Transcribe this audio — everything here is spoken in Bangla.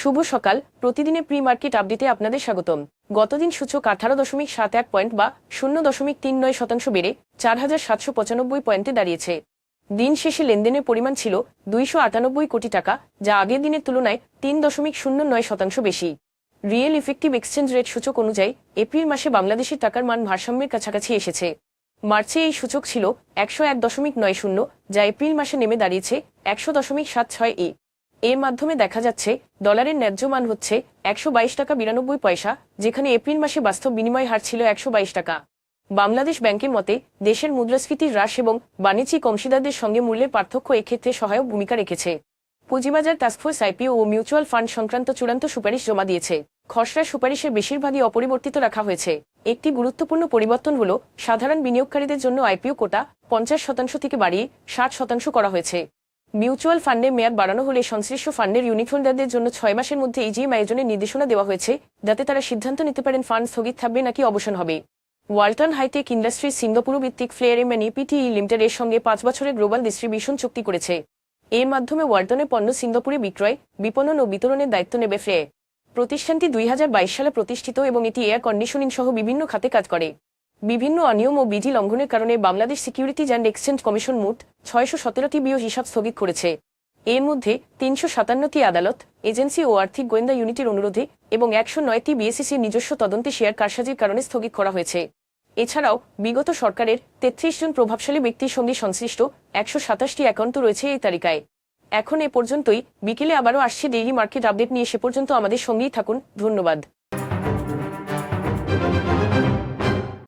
শুভ সকাল। প্রতিদিনের প্রি মার্কেট আপডেটে আপনাদের স্বাগতম। গতদিন সূচক আঠারো দশমিক সাত এক পয়েন্ট বা শূন্য দশমিক তিন নয় শতাংশ বেড়ে চার হাজার সাতশো পঁচানব্বই পয়েন্টে দাঁড়িয়েছে। দিন শেষে লেনদেনের পরিমাণ ছিল দুইশো আটানব্বই কোটি টাকা, যা আগের দিনের তুলনায় তিন দশমিক শূন্য নয় শতাংশ বেশি। রিয়েল ইফেক্টিভ এক্সচেঞ্জ রেট সূচক অনুযায়ী এপ্রিল মাসে বাংলাদেশের টাকার মান ভারসাম্যের কাছাকাছি এসেছে। মার্চে এই সূচক ছিল একশো এক দশমিক নয় শূন্য, যা এপ্রিল মাসে নেমে দাঁড়িয়েছে একশো দশমিক সাত ছয় এ। এর মাধ্যমে দেখা যাচ্ছে ডলারের ন্যায্য মান হচ্ছে একশো বাইশ টাকা বিরানব্বই পয়সা, যেখানে এপ্রিল মাসে বাস্তব বিনিময় হার ছিল একশো বাইশ টাকা। বাংলাদেশ ব্যাংকের মতে, দেশের মুদ্রাস্ফীতির হ্রাস এবং বাণিজ্যিক অংশীদারদের সঙ্গে মূল্যের পার্থক্য এক্ষেত্রে সহায়ক ভূমিকা রেখেছে। পুঁজিবাজার টাস্কফোর্স আইপিও ও মিউচুয়াল ফান্ড সংক্রান্ত চূড়ান্ত সুপারিশ জমা দিয়েছে। খসড়া সুপারিশের বেশিরভাগই অপরিবর্তিত রাখা হয়েছে। একটি গুরুত্বপূর্ণ পরিবর্তন হল, সাধারণ বিনিয়োগকারীদের জন্য আইপিও কোটা পঞ্চাশ শতাংশ থেকে বাড়িয়ে ষাট শতাংশ করা হয়েছে। মিউচুয়াল ফান্ডের মেয়াদ বাড়ানো হলে সংশ্লিষ্ট ফান্ডের ইউনিটহোল্ডারদের জন্য ছয় মাসের মধ্যে ইজিএম আয়োজনের নির্দেশনা দেওয়া হয়েছে, যাতে তারা সিদ্ধান্ত নিতে পারেন ফান্ড স্থগিত থাকবে নাকি অবসান হবে। Walton high tech industries Singapore ভিত্তিক ফ্লেয়ার এম ইপিটিই লিমিটেডের সঙ্গে পাঁচ বছরের গ্লোবাল ডিস্ট্রিবিউশন চুক্তি করেছে। এর মাধ্যমে ওয়ালটনের পণ্য সিঙ্গাপুরে বিক্রয়, বিপণন ও বিতরণের দায়িত্ব নেবে ফ্লে প্রতিষ্ঠানটি দুই হাজার বাইশ সালে প্রতিষ্ঠিত এবং এটি এয়ার কন্ডিশনিং সহ বিভিন্ন খাতে কাজ করে। বিভিন্ন অনিয়ম ও বিধি লঙ্ঘনের কারণে Bangladesh securities and exchange commission মোট ছয়শো সতেরোটি বিও হিসাব স্থগিত করেছে। এর মধ্যে তিনশো সাতান্নটি আদালত, এজেন্সি ও আর্থিক গোয়েন্দা ইউনিটের অনুরোধে এবং একশো নয়টি বিএসিসির নিজস্ব তদন্তে শেয়ার কারসাজির কারণে স্থগিত করা হয়েছে। এছাড়াও বিগত সরকারের তেত্রিশ জন প্রভাবশালী ব্যক্তির সঙ্গে সংশ্লিষ্ট একশো সাতাশটি অ্যাকাউন্ট রয়েছে এই তালিকায়। এখন এ পর্যন্তই। বিকেলে আবারও আসছে ডেইলি মার্কেট আপডেট নিয়ে। সে পর্যন্ত আমাদের সঙ্গেই থাকুন। ধন্যবাদ।